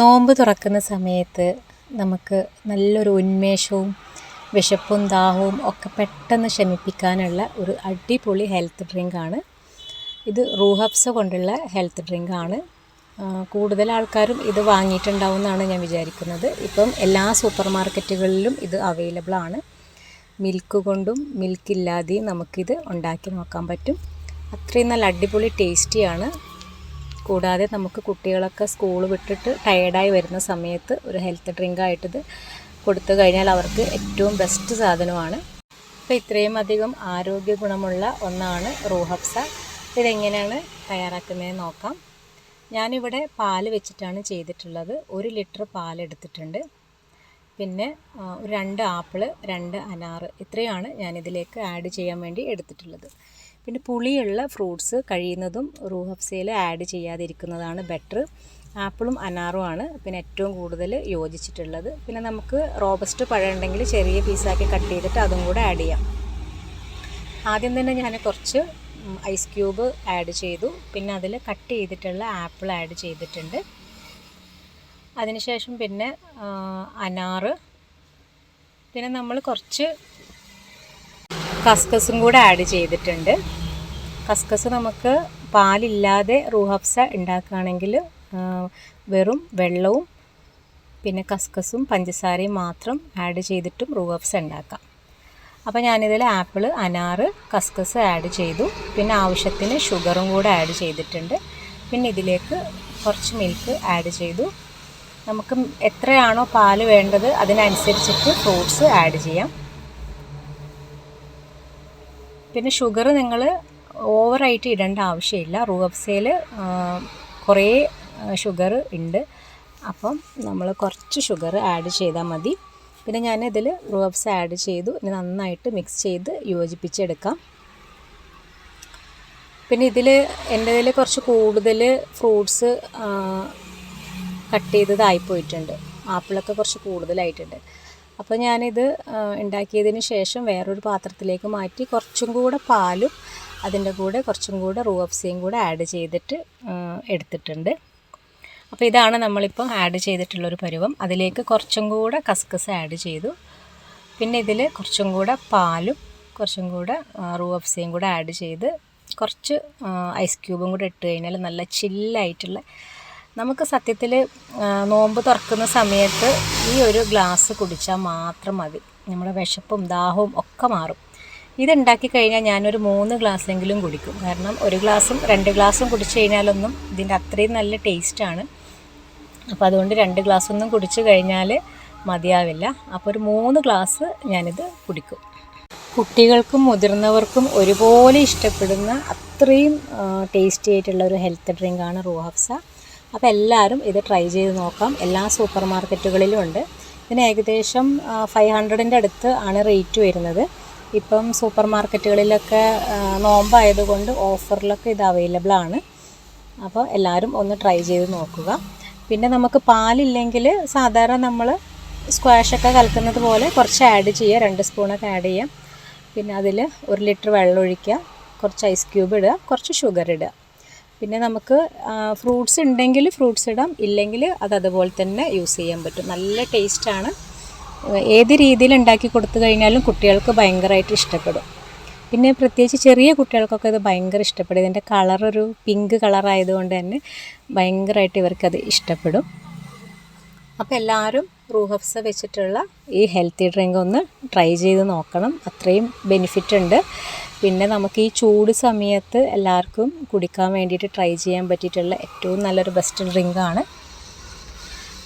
നോമ്പ് തുറക്കുന്ന സമയത്ത് നമുക്ക് നല്ലൊരു ഉന്മേഷവും വിശപ്പും ദാഹവും ഒക്കെ പെട്ടെന്ന് ശമിപ്പിക്കാനുള്ള ഒരു അടിപൊളി ഹെൽത്ത് ഡ്രിങ്കാണ് ഇത് റൂഹബ്സ കൊണ്ടുള്ള ഹെൽത്ത് ഡ്രിങ്കാണ് കൂടുതൽ ആൾക്കാരും ഇത് വാങ്ങിയിട്ടുണ്ടാവും എന്നാണ് ഞാൻ വിചാരിക്കുന്നത്. ഇപ്പം എല്ലാ സൂപ്പർ മാർക്കറ്റുകളിലും ഇത് അവൈലബിൾ ആണ്. മിൽക്ക് കൊണ്ടും മിൽക്ക് ഇല്ലാതെയും നമുക്കിത് ഉണ്ടാക്കി നോക്കാൻ പറ്റും. അത്രയും നല്ല അടിപൊളി ടേസ്റ്റിയാണ് കൂടാതെ നമുക്ക് കുട്ടികളൊക്കെ സ്കൂൾ വിട്ടിട്ട് ടയേർഡായി വരുന്ന സമയത്ത് ഒരു ഹെൽത്ത് ഡ്രിങ്കായിട്ടിത് കൊടുത്തു കഴിഞ്ഞാൽ അവർക്ക് ഏറ്റവും ബെസ്റ്റ് സാധനമാണ്. അപ്പോൾ ഇത്രയും അധികം ആരോഗ്യ ഗുണമുള്ള ഒന്നാണ് റൂഹബ്സ. ഇതെങ്ങനെയാണ് തയ്യാറാക്കുന്നതെന്ന് നോക്കാം. ഞാനിവിടെ പാൽ വെച്ചിട്ടാണ് ചെയ്തിട്ടുള്ളത്. ഒരു ലിറ്റർ പാൽ എടുത്തിട്ടുണ്ട്. പിന്നെ ഒരു രണ്ട് ആപ്പിൾ രണ്ട് അനാറ് ഇത്രയാണ് ഞാനിതിലേക്ക് ആഡ് ചെയ്യാൻ വേണ്ടി എടുത്തിട്ടുള്ളത്. പിന്നെ പുളിയുള്ള ഫ്രൂട്ട്സ് കഴിയുന്നതും റൂഹഫ്സയിൽ ആഡ് ചെയ്യാതിരിക്കുന്നതാണ് ബെറ്റർ. ആപ്പിളും അനാറുമാണ് പിന്നെ ഏറ്റവും കൂടുതൽ യോജിച്ചിട്ടുള്ളത്. പിന്നെ നമുക്ക് റോബസ്റ്റ് പഴം ഉണ്ടെങ്കിൽ ചെറിയ പീസാക്കി കട്ട് ചെയ്തിട്ട് അതും കൂടെ ആഡ് ചെയ്യാം. ആദ്യം തന്നെ ഞാൻ കുറച്ച് ഐസ് ക്യൂബ് ആഡ് ചെയ്തു. പിന്നെ അതിൽ കട്ട് ചെയ്തിട്ടുള്ള ആപ്പിൾ ആഡ് ചെയ്തിട്ടുണ്ട്. അതിനുശേഷം പിന്നെ അനാറ്. പിന്നെ നമ്മൾ കുറച്ച് കസ്കസും കൂടെ ആഡ് ചെയ്തിട്ടുണ്ട്. കസ്കസ് നമുക്ക് പാലില്ലാതെ റൂഹബ്സ ഉണ്ടാക്കുകയാണെങ്കിൽ വെറും വെള്ളവും പിന്നെ കസ്കസും പഞ്ചസാരയും മാത്രം ആഡ് ചെയ്തിട്ടും റൂഹബ്സ ഉണ്ടാക്കാം. അപ്പോൾ ഞാനിതിൽ ആപ്പിൾ അനാറ് കസ്കസ് ആഡ് ചെയ്തു. പിന്നെ ആവശ്യത്തിന് ഷുഗറും കൂടെ ആഡ് ചെയ്തിട്ടുണ്ട്. പിന്നെ ഇതിലേക്ക് കുറച്ച് മിൽക്ക് ആഡ് ചെയ്തു. നമുക്ക് എത്രയാണോ പാൽ വേണ്ടത് അതിനനുസരിച്ചിട്ട് ഫ്രൂട്ട്സ് ആഡ് ചെയ്യാം. പിന്നെ ഷുഗർ നിങ്ങൾ ഓവറായിട്ട് ഇടേണ്ട ആവശ്യമില്ല. റൂഹബ്സയിൽ കുറേ ഷുഗർ ഉണ്ട്. അപ്പം നമ്മൾ കുറച്ച് ഷുഗർ ആഡ് ചെയ്താൽ മതി. പിന്നെ ഞാൻ ഇതിൽ റൂഅബ്സ് ആഡ് ചെയ്തു. ഇനി നന്നായിട്ട് മിക്സ് ചെയ്ത് യോജിപ്പിച്ചെടുക്കാം. പിന്നെ ഇതിൽ എന്റെ ഇതിൽ കുറച്ച് കൂടുതൽ ഫ്രൂട്ട്സ് കട്ട് ചെയ്തതായിപ്പോയിട്ടുണ്ട് ആപ്പിളൊക്കെ കുറച്ച് കൂടുതലായിട്ടുണ്ട്. അപ്പോൾ ഞാനിത് ഉണ്ടാക്കിയതിന് ശേഷം വേറൊരു പാത്രത്തിലേക്ക് മാറ്റി കുറച്ചും കൂടെ പാലും അതിന്റെ കൂടെ കുറച്ചും കൂടെ റൂഅപ്സിയും കൂടെ ആഡ് ചെയ്തിട്ട് എടുത്തിട്ടുണ്ട്. അപ്പോൾ ഇതാണ് നമ്മളിപ്പോൾ ആഡ് ചെയ്തിട്ടുള്ളൊരു പരുവം. അതിലേക്ക് കുറച്ചും കൂടെ കസ്കസ് ആഡ് ചെയ്തു. പിന്നെ ഇതിൽ കുറച്ചും കൂടെ പാലും കുറച്ചും കൂടെ റൂഅപ്സിയും കൂടെ ആഡ് ചെയ്ത് കുറച്ച് ഐസ് ക്യൂബും കൂടെ ഇട്ട് കഴിഞ്ഞാൽ നല്ല ചില്ലായിട്ടുള്ള നമുക്ക് സത്യത്തിൽ നോമ്പ് തുറക്കുന്ന സമയത്ത് ഈ ഒരു ഗ്ലാസ് കുടിച്ചാൽ മാത്രം മതി. നമ്മുടെ വിശപ്പും ദാഹവും ഒക്കെ മാറും. ഇതുണ്ടാക്കി കഴിഞ്ഞാൽ ഞാനൊരു മൂന്ന് ഗ്ലാസ്സെങ്കിലും കുടിക്കും. കാരണം ഒരു ഗ്ലാസും രണ്ട് ഗ്ലാസും കുടിച്ചു കഴിഞ്ഞാലൊന്നും ഇതിന്റെ അത്രയും നല്ല ടേസ്റ്റാണ്. അപ്പോൾ അതുകൊണ്ട് രണ്ട് ഗ്ലാസ്സൊന്നും കുടിച്ചു കഴിഞ്ഞാൽ മതിയാവില്ല. അപ്പോൾ ഒരു മൂന്ന് ഗ്ലാസ് ഞാനിത് കുടിക്കും. കുട്ടികൾക്കും മുതിർന്നവർക്കും ഒരുപോലെ ഇഷ്ടപ്പെടുന്ന അത്രയും ടേസ്റ്റി ആയിട്ടുള്ള ഒരു ഹെൽത്ത് ഡ്രിങ്കാണ് റൂഹഫ്സ അപ്പോൾ എല്ലാവരും ഇത് ട്രൈ ചെയ്ത് നോക്കാം. എല്ലാ സൂപ്പർ മാർക്കറ്റുകളിലും ഉണ്ട്. ഇതിന് ഏകദേശം ഫൈവ് ഹൺഡ്രഡിന്റെ അടുത്ത് ആണ് റേറ്റ് വരുന്നത്. ഇപ്പം സൂപ്പർ മാർക്കറ്റുകളിലൊക്കെ നോമ്പായതുകൊണ്ട് ഓഫറിലൊക്കെ ഇത് അവൈലബിൾ ആണ്. അപ്പോൾ എല്ലാവരും ഒന്ന് ട്രൈ ചെയ്ത് നോക്കുക. പിന്നെ നമുക്ക് പാലില്ലെങ്കിൽ സാധാരണ നമ്മൾ സ്ക്വാഷൊക്കെ കലക്കുന്നത് പോലെ കുറച്ച് ആഡ് ചെയ്യുക. രണ്ട് സ്പൂണൊക്കെ ആഡ് ചെയ്യാം പിന്നെ അതിൽ ഒരു ലിറ്റർ വെള്ളം ഒഴിക്കുക കുറച്ച് ഐസ് ക്യൂബ് ഇടുക. കുറച്ച് ഷുഗർ ഇടുക. പിന്നെ നമുക്ക് ഫ്രൂട്ട്സ് ഉണ്ടെങ്കിൽ ഫ്രൂട്ട്സ് ഇടാം ഇല്ലെങ്കിൽ അത് അതുപോലെ തന്നെ യൂസ് ചെയ്യാൻ പറ്റും. നല്ല ടേസ്റ്റാണ് ഏത് രീതിയിൽ ഉണ്ടാക്കി കൊടുത്തു കഴിഞ്ഞാലും കുട്ടികൾക്ക് ഭയങ്കരമായിട്ട് ഇഷ്ടപ്പെടും. പിന്നെ പ്രത്യേകിച്ച് ചെറിയ കുട്ടികൾക്കൊക്കെ ഇത് ഭയങ്കര ഇഷ്ടപ്പെടും. ഇതിന്റെ ഒരു പിങ്ക് കളറായതുകൊണ്ട് തന്നെ ഭയങ്കരമായിട്ട് ഇവർക്കത് ഇഷ്ടപ്പെടും. അപ്പോൾ എല്ലാവരും റൂഹഫ്സ വെച്ചിട്ടുള്ള ഈ ഹെൽത്തി ഡ്രിങ്ക് ഒന്ന് ട്രൈ ചെയ്ത് നോക്കണം. അത്രയും ബെനിഫിറ്റ് ഉണ്ട്. പിന്നെ നമുക്ക് ഈ ചൂട് സമയത്ത് എല്ലാവർക്കും കുടിക്കാൻ വേണ്ടിയിട്ട് ട്രൈ ചെയ്യാൻ പറ്റിയിട്ടുള്ള ഏറ്റവും നല്ലൊരു ബെസ്റ്റ് ആണ്.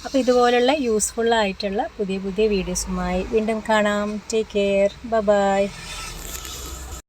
അപ്പോൾ ഇതുപോലുള്ള യൂസ്ഫുൾ ആയിട്ടുള്ള പുതിയ പുതിയ വീഡിയോസുമായി വീണ്ടും കാണാം. Take care bye